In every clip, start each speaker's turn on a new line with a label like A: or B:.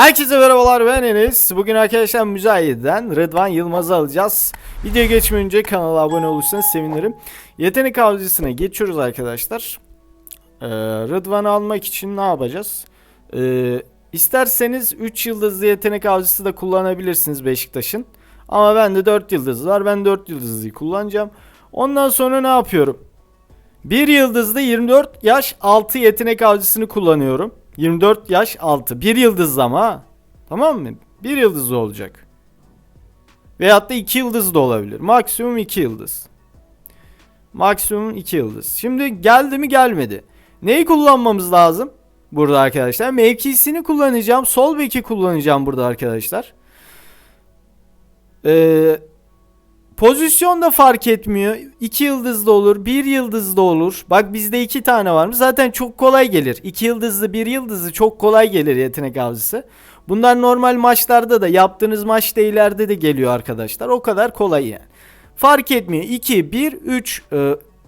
A: Herkese merhabalar ben Enes. Bugün arkadaşlar Müzayye'den Rıdvan Yılmaz'ı alacağız. Videoya geçmeden önce kanala abone olursanız sevinirim. Yetenek avcısına geçiyoruz arkadaşlar. Ee, Rıdvan'ı almak için ne yapacağız? Ee, isterseniz 3 yıldızlı yetenek avcısı da kullanabilirsiniz Beşiktaş'ın. Ama bende 4 yıldız var. Ben 4 yıldızlıyı kullanacağım. Ondan sonra ne yapıyorum? 1 yıldızlı 24 yaş altı yetenek avcısını kullanıyorum. 24 yaş altı. 1 yıldızlı ama. Tamam mı? 1 yıldızlı olacak. Veyahut da 2 yıldız da olabilir. Maksimum 2 yıldız. Maksimum 2 yıldız. Şimdi geldi mi gelmedi. Neyi kullanmamız lazım? Burada arkadaşlar. Mevkisini kullanacağım. Sol beki kullanacağım burada arkadaşlar. Eee Pozisyon da fark etmiyor. 2 yıldızlı olur, 1 yıldızlı olur. Bak bizde 2 tane varmış. Zaten çok kolay gelir. 2 yıldızlı, 1 yıldızlı çok kolay gelir yetenek avcısı. Bunlar normal maçlarda da yaptığınız maçta ileride de geliyor arkadaşlar. O kadar kolay yani. Fark etmiyor. 2, 1, 3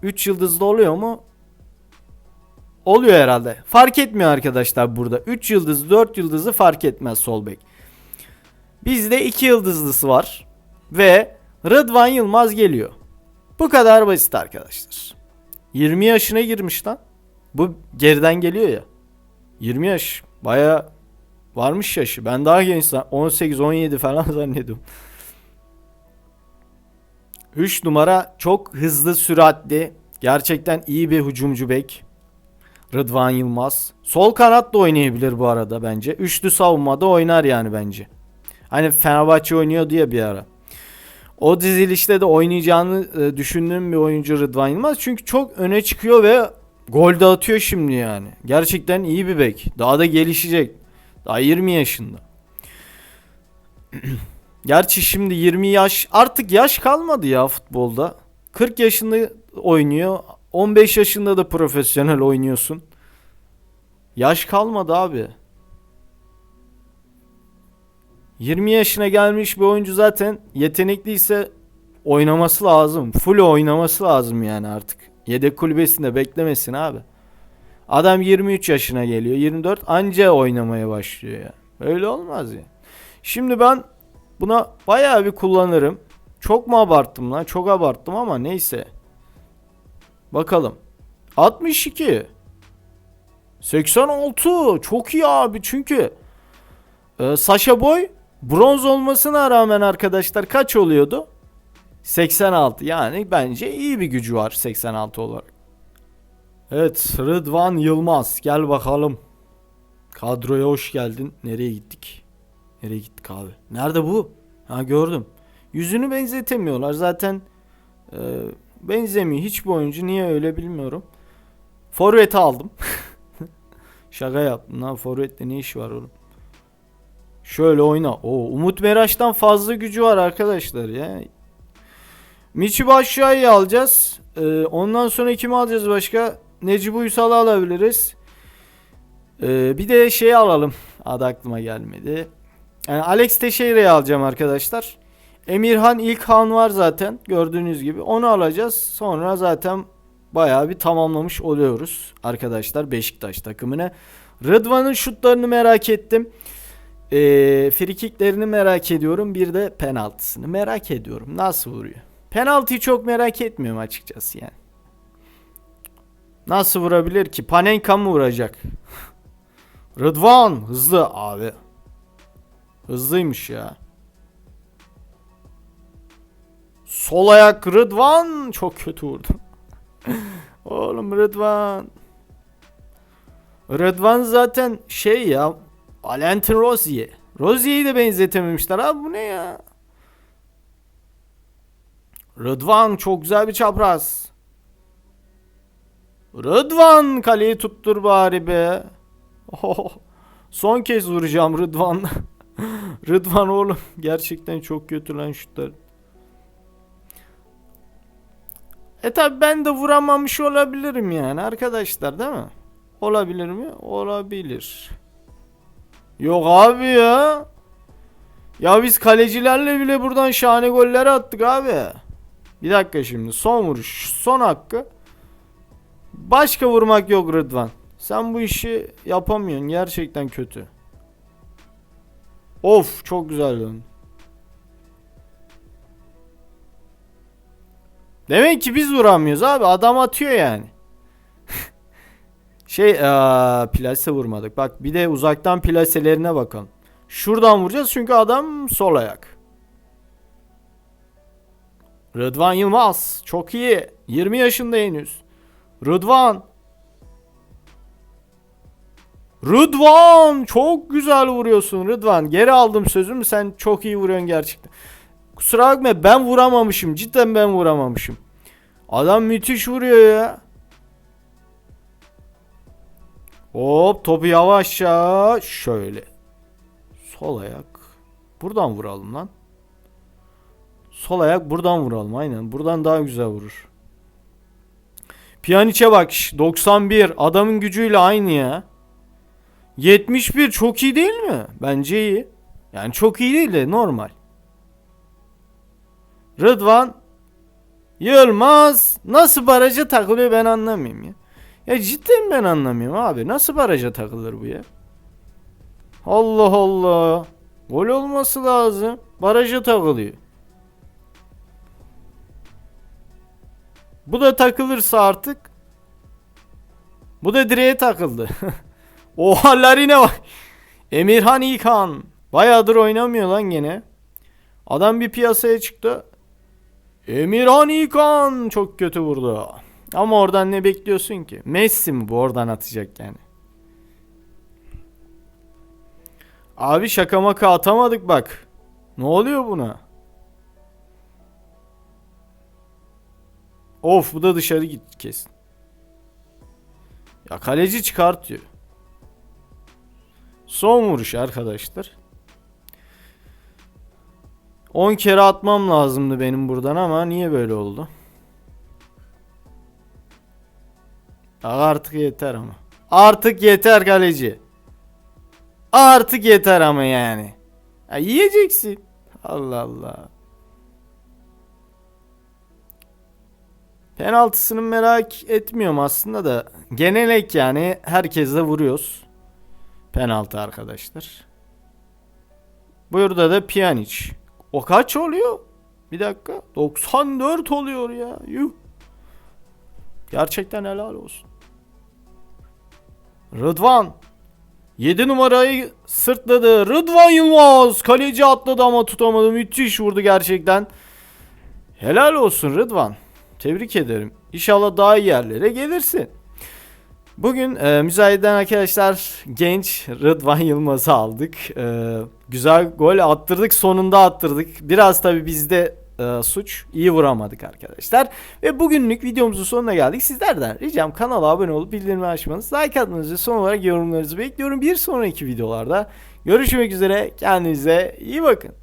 A: 3 yıldızlı oluyor mu? Oluyor herhalde. Fark etmiyor arkadaşlar burada. 3 yıldızlı, 4 yıldızlı fark etmez sol bek. Bizde 2 yıldızlısı var. Ve Rıdvan Yılmaz geliyor. Bu kadar basit arkadaşlar. 20 yaşına girmiş lan. Bu geriden geliyor ya. 20 yaş. Baya varmış yaşı. Ben daha genç 18-17 falan zannediyorum. 3 numara çok hızlı süratli. Gerçekten iyi bir hücumcu bek. Rıdvan Yılmaz. Sol kanat da oynayabilir bu arada bence. Üçlü savunmada oynar yani bence. Hani Fenerbahçe oynuyor diye bir ara. O dizilişte de oynayacağını e, düşündüğüm bir oyuncu Rıdvan Yılmaz. Çünkü çok öne çıkıyor ve gol de atıyor şimdi yani. Gerçekten iyi bir bek. Daha da gelişecek. Daha 20 yaşında. Gerçi şimdi 20 yaş artık yaş kalmadı ya futbolda. 40 yaşında oynuyor. 15 yaşında da profesyonel oynuyorsun. Yaş kalmadı abi. 20 yaşına gelmiş bir oyuncu zaten yetenekliyse oynaması lazım. Full oynaması lazım yani artık. Yedek kulübesinde beklemesin abi. Adam 23 yaşına geliyor. 24 anca oynamaya başlıyor ya. Öyle olmaz ya. Şimdi ben buna bayağı bir kullanırım. Çok mu abarttım lan? Çok abarttım ama neyse. Bakalım. 62. 86. Çok iyi abi çünkü e, Sasha Boy Bronz olmasına rağmen arkadaşlar kaç oluyordu? 86. Yani bence iyi bir gücü var 86 olarak. Evet Rıdvan Yılmaz gel bakalım. Kadroya hoş geldin. Nereye gittik? Nereye gittik abi? Nerede bu? Ha gördüm. Yüzünü benzetemiyorlar zaten. E, benzemiyor. Hiçbir oyuncu niye öyle bilmiyorum. Forvet'i aldım. Şaka yaptım lan. Forvet'te ne iş var oğlum? Şöyle oyna. O Umut Meraş'tan fazla gücü var arkadaşlar ya. Michi Başşuay'ı alacağız. Ee, ondan sonra kimi alacağız başka? Necip Uysal'ı alabiliriz. Ee, bir de şey alalım. Adı aklıma gelmedi. Yani Alex Teixeira'yı alacağım arkadaşlar. Emirhan İlkhan var zaten gördüğünüz gibi. Onu alacağız. Sonra zaten bayağı bir tamamlamış oluyoruz arkadaşlar Beşiktaş takımını. Rıdvan'ın şutlarını merak ettim. E, frikiklerini merak ediyorum. Bir de penaltısını merak ediyorum. Nasıl vuruyor? Penaltıyı çok merak etmiyorum açıkçası yani. Nasıl vurabilir ki? Panenka mı vuracak? Rıdvan hızlı abi. Hızlıymış ya. Sol ayak Rıdvan çok kötü vurdu. Oğlum Rıdvan. Rıdvan zaten şey ya Valentin Rozier. Rozier'i de benzetememişler abi bu ne ya? Rıdvan çok güzel bir çapraz. Rıdvan kaleyi tuttur bari be. Oh, son kez vuracağım Rıdvan. Rıdvan oğlum gerçekten çok kötü lan şutlar. E tabi ben de vuramamış olabilirim yani arkadaşlar değil mi? Olabilir mi? Olabilir. Yok abi ya. Ya biz kalecilerle bile buradan şahane goller attık abi. Bir dakika şimdi son vuruş son hakkı. Başka vurmak yok Rıdvan. Sen bu işi yapamıyorsun gerçekten kötü. Of çok güzel döndü. Demek ki biz vuramıyoruz abi. Adam atıyor yani. Şey aa, plase vurmadık. Bak bir de uzaktan plaselerine bakalım. Şuradan vuracağız çünkü adam sol ayak. Rıdvan Yılmaz çok iyi. 20 yaşında henüz. Rıdvan. Rıdvan çok güzel vuruyorsun Rıdvan. Geri aldım sözümü sen çok iyi vuruyorsun gerçekten. Kusura bakma ben vuramamışım. Cidden ben vuramamışım. Adam müthiş vuruyor ya. Hop topu yavaşça şöyle. Sol ayak. Buradan vuralım lan. Sol ayak buradan vuralım aynen. Buradan daha güzel vurur. Piyaniç'e bak. şş, 91. Adamın gücüyle aynı ya. 71 çok iyi değil mi? Bence iyi. Yani çok iyi değil de normal. Rıdvan Yılmaz nasıl baraja takılıyor ben anlamıyorum ya. Ya cidden ben anlamıyorum abi. Nasıl baraja takılır bu ya? Allah Allah. Gol olması lazım. Baraja takılıyor. Bu da takılırsa artık. Bu da direğe takıldı. Oha Larine bak. Emirhan İlkan. Bayağıdır oynamıyor lan gene. Adam bir piyasaya çıktı. Emirhan İlkan çok kötü vurdu. Ama oradan ne bekliyorsun ki? Messi mi bu oradan atacak yani? Abi şaka maka atamadık bak. Ne oluyor buna? Of bu da dışarı git kesin. Ya kaleci çıkartıyor. Son vuruş arkadaşlar. 10 kere atmam lazımdı benim buradan ama niye böyle oldu? Artık yeter ama. Artık yeter kaleci. Artık yeter ama yani. Ya yiyeceksin. Allah Allah. Penaltısını merak etmiyorum aslında da genelek yani herkesle vuruyoruz. Penaltı arkadaşlar. Burada da Pjanic. O kaç oluyor? Bir dakika. 94 oluyor ya. Yuh. Gerçekten helal olsun. Rıdvan. 7 numarayı sırtladı. Rıdvan Yılmaz. Kaleci atladı ama tutamadı. Müthiş vurdu gerçekten. Helal olsun Rıdvan. Tebrik ederim. İnşallah daha iyi yerlere gelirsin. Bugün e, müzayeden arkadaşlar genç Rıdvan Yılmaz'ı aldık. E, güzel gol attırdık sonunda attırdık. Biraz tabi bizde e, suç iyi vuramadık arkadaşlar. Ve bugünlük videomuzun sonuna geldik. Sizlerden ricam kanala abone olup bildirimleri açmanız, like atmanızı son olarak yorumlarınızı bekliyorum. Bir sonraki videolarda görüşmek üzere. Kendinize iyi bakın.